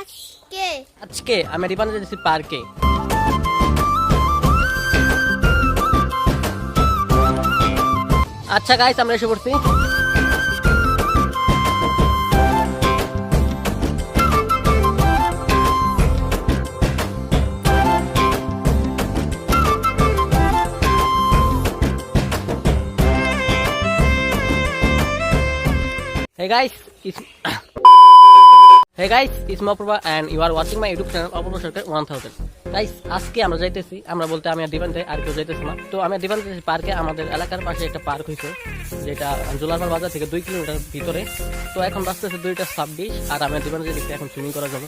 আজকে আজকে আমি রিপানে যেতেছি পার্কে আচ্ছা গাইস আমরা এসে পড়ছি Hey guys, it's Hey guys, it's Maprabha and you are watching my YouTube channel Apurva Sarkar 1000. Guys আজকে আমরা যাইতেছি আমরা বলতে আমি আর যাই আর কেউ যাইতেছি না। তো আমি আর দিবান যাইতেছি পার্কে আমাদের এলাকার পাশে একটা পার্ক হয়েছে যেটা জোলারপাড় বাজার থেকে দুই কিলোমিটার ভিতরে। তো এখন বাঁচতেছে দুইটা ছাব্বিশ আর আমি আর দিবান যেতেছি এখন সুইমিং করার জন্য।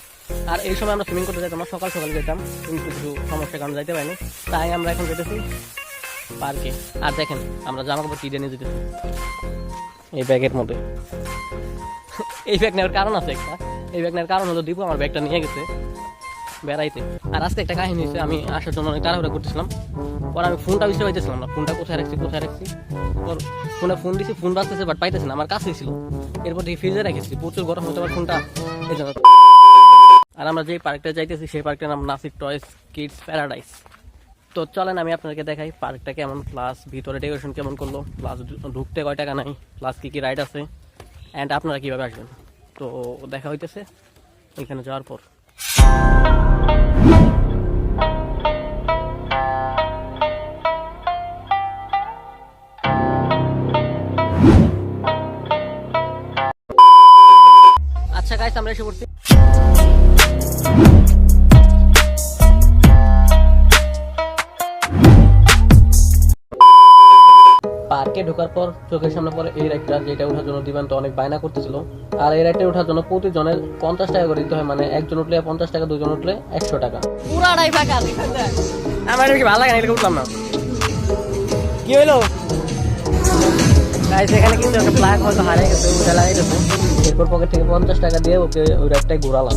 আর এই সময় আমরা সুইমিং করতে যেতাম সকাল সকাল যেতাম কিন্তু কিছু সমস্যার কারণে যাইতে পারিনি। তাই আমরা এখন যেতেছি পার্কে। আর দেখেন আমরা জামা কাপড় কিনে নিয়ে যেতেছি এই ব্যাগের মধ্যে। এই ব্যাগ নেওয়ার কারণ আছে একটা। এই ব্যাগ নেওয়ার কারণ হলো দীপু আমার ব্যাগটা নিয়ে গেছে বেড়াইতে। আর আজকে একটা কাহিনী হয়েছে, আমি আসার জন্য অনেক তাড়াহুড়া করতেছিলাম। পর আমি ফোনটা বিষয় পাইতেছিলাম না, ফোনটা কোথায় রাখছি কোথায় রাখছি? ওর ফোনে ফোন দিছি, ফোন বাজতেছে বাট পাইতেছি না, আমার কাছেই ছিল। এরপর দেখি ফ্রিজে রেখেছি, প্রচুর গরম হতে আমার ফোনটা, এই জন্য। আর আমরা যে পার্কটা যাইতেছি, সেই পার্কটার নাম নাসিক টয়েস কিডস প্যারাডাইস তো চলেন, আমি আপনাকে দেখাই পার্কটা কেমন প্লাস ভিতরে ডেকোরেশন কেমন করল প্লাস ঢুকতে কয় টাকা নাই প্লাস কি কি রাইড আছে অ্যান্ড আপনারা কীভাবে আসবেন? তো দেখা হইতেছে ওইখানে যাওয়ার পর। আচ্ছা গাইস আমরা এসে পড়ছি। পার্কে ঢোকার পর চোখের সামনে পরে এই রাইডটা যেটা ওঠার জন্য দিবান্ত অনেক বায়না করতেছিল। আর এই রাইডটা ওঠার জন্য প্রতিজনের পঞ্চাশ টাকা করে দিতে হয় মানে একজন উঠলে পঞ্চাশ টাকা দুজন উঠলে একশো টাকা। পুরাটাই ফাঁকা। আমার কি ভালো লাগে না এটা উঠলাম না। কি কিন্তু একটা হয়তো হারিয়ে গেছে লাগিয়ে এরপর পকেট থেকে পঞ্চাশ টাকা দিয়ে ওকে ওই রাইডটাই ঘোরালাম।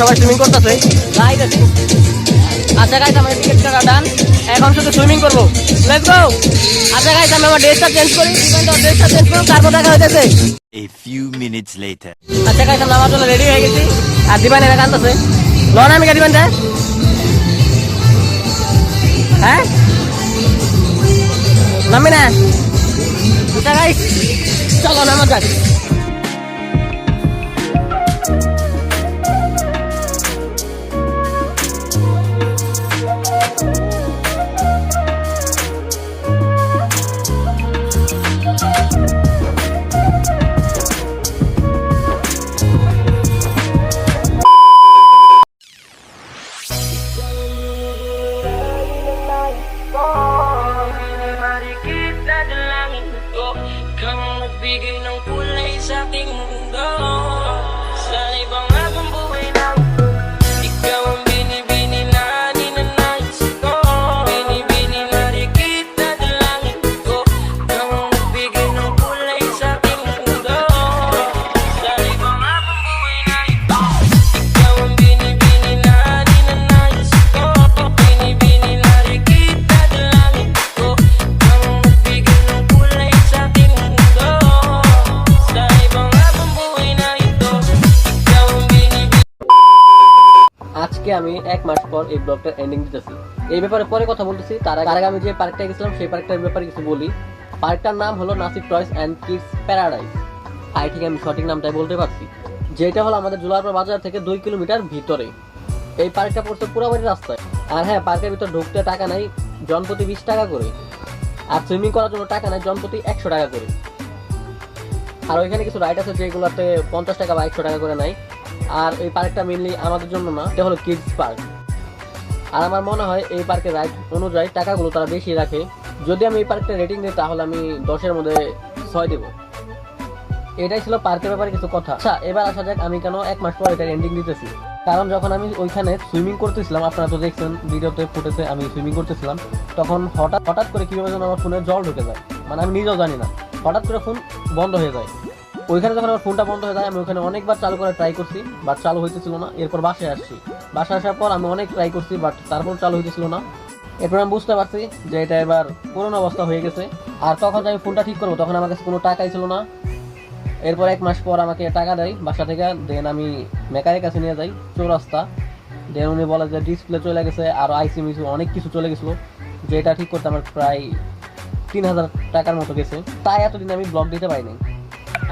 সবাই সুইমিং করতেছে। আছে আচ্ছা গাইস আমার টিকিট কাটা ডান এখন শুধু সুইমিং করব। লেটস গো আচ্ছা গাইস আমি আমার ড্রেসটা চেঞ্জ করি। ড্রেসটা চেঞ্জ করুন তারপর দেখা হইতেছে। A few minutes later. আচ্ছা গাইস আমরা আমার জন্য রেডি হয়ে গেছি। আর দিবান এরা কান্দছে লন আমি দিবান যায় হ্যাঁ? নামি না। আচ্ছা গাইস চলো নামা যাক। alone. আমি এক মাস পর এই ব্লগটার এন্ডিং দিতেছি। এই ব্যাপারে পরে কথা বলতেছি, তার আগে আমি যে পার্কটা গেছিলাম, সেই পার্কটার ব্যাপারে কিছু বলি। পার্কটার নাম হলো Nasik toys and kids paradise. I ঠিক আমি সঠিক নামটাই বলতে পারছি। যেটা হলো আমাদের জুলারপুর বাজার থেকে দুই কিলোমিটার ভিতরে। এই পার্কটা পড়ছে পুরাবাড়ি রাস্তায়। আর হ্যাঁ পার্কের ভিতর ঢুকতে টাকা নাই, জনপ্রতি বিশ টাকা করে। আর সুইমিং করার জন্য টাকা নাই, জনপ্রতি একশো টাকা করে। আর ওইখানে কিছু রাইড আছে যেগুলোতে পঞ্চাশ টাকা বা একশো টাকা করে নাই আর এই পার্কটা মেনলি আমাদের জন্য না, এটা হলো কিডস পার্ক আর আমার মনে হয় এই পার্কের রাইড অনুযায়ী টাকাগুলো তারা বেশি রাখে। যদি আমি এই পার্কটা রেটিং দিই, তাহলে আমি দশের মধ্যে ছয় দেবো। এটাই ছিল পার্কের ব্যাপারে কিছু কথা। আচ্ছা এবার আসা যাক আমি কেন এক মাস পর এটার এন্ডিং দিতেছি। কারণ যখন আমি ওইখানে সুইমিং করতেছিলাম, আপনারা তো দেখছেন ভিডিওতে ফুটেছে আমি সুইমিং করতেছিলাম, তখন হঠাৎ হঠাৎ করে কীভাবে যেন আমার ফোনে জল ঢুকে যায়। মানে আমি নিজেও জানি না। হঠাৎ করে ফোন বন্ধ হয়ে যায়। ওইখানে যখন আমার ফোনটা বন্ধ হয়ে যায়, আমি ওখানে অনেকবার চালু করে ট্রাই করছি বাট চালু হইতেছিল না। এরপর বাসায় আসছি। বাসায় আসার পর আমি অনেক ট্রাই করছি বাট তারপর চালু হইতেছিল না। এরপর আমি বুঝতে পারছি যে এটা এবার পুরোনো অবস্থা হয়ে গেছে। আর তখন আমি ফোনটা ঠিক করব, তখন আমার কাছে কোনো টাকাই ছিল না। এরপর এক মাস পর আমাকে টাকা দেয় বাসা থেকে দেন আমি মেকারের কাছে নিয়ে যাই, চৌরাস্তা। দেন উনি বলে যে ডিসপ্লে চলে গেছে, আর আইসি মিসি, অনেক কিছু চলে গেছিল, যে এটা ঠিক করতে আমার প্রায় তিন হাজার টাকার মতো গেছে। তাই এতদিন আমি ব্লগ দিতে পারিনি।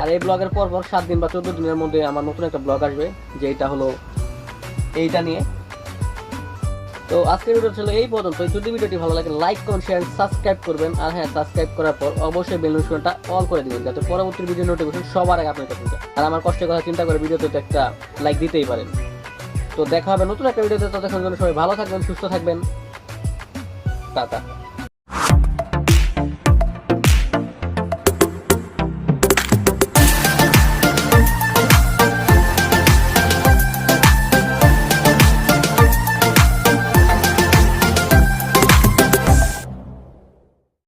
আর এই ব্লগের পর পর সাত দিন বা চোদ্দ দিনের মধ্যে আমার নতুন একটা ব্লগ আসবে যেটা হলো এইটা নিয়ে। তো আজকের ভিডিও ছিল এই পর্যন্ত যদি ভিডিওটি ভালো লাগে লাইক কমেন্ট শেয়ার সাবস্ক্রাইব করবেন। আর হ্যাঁ সাবস্ক্রাইব করার পর অবশ্যই বেল নোটিফিকেশনটা অল করে দিবেন, যাতে পরবর্তী ভিডিও নোটিফিকেশন সবার আগে আপনার কাছে। আর আমার কষ্টের কথা চিন্তা করে ভিডিওতে একটা লাইক দিতেই পারেন। তো দেখা হবে নতুন একটা ভিডিওতে ততক্ষণ জন্য সবাই ভালো থাকবেন, সুস্থ থাকবেন। টাটা।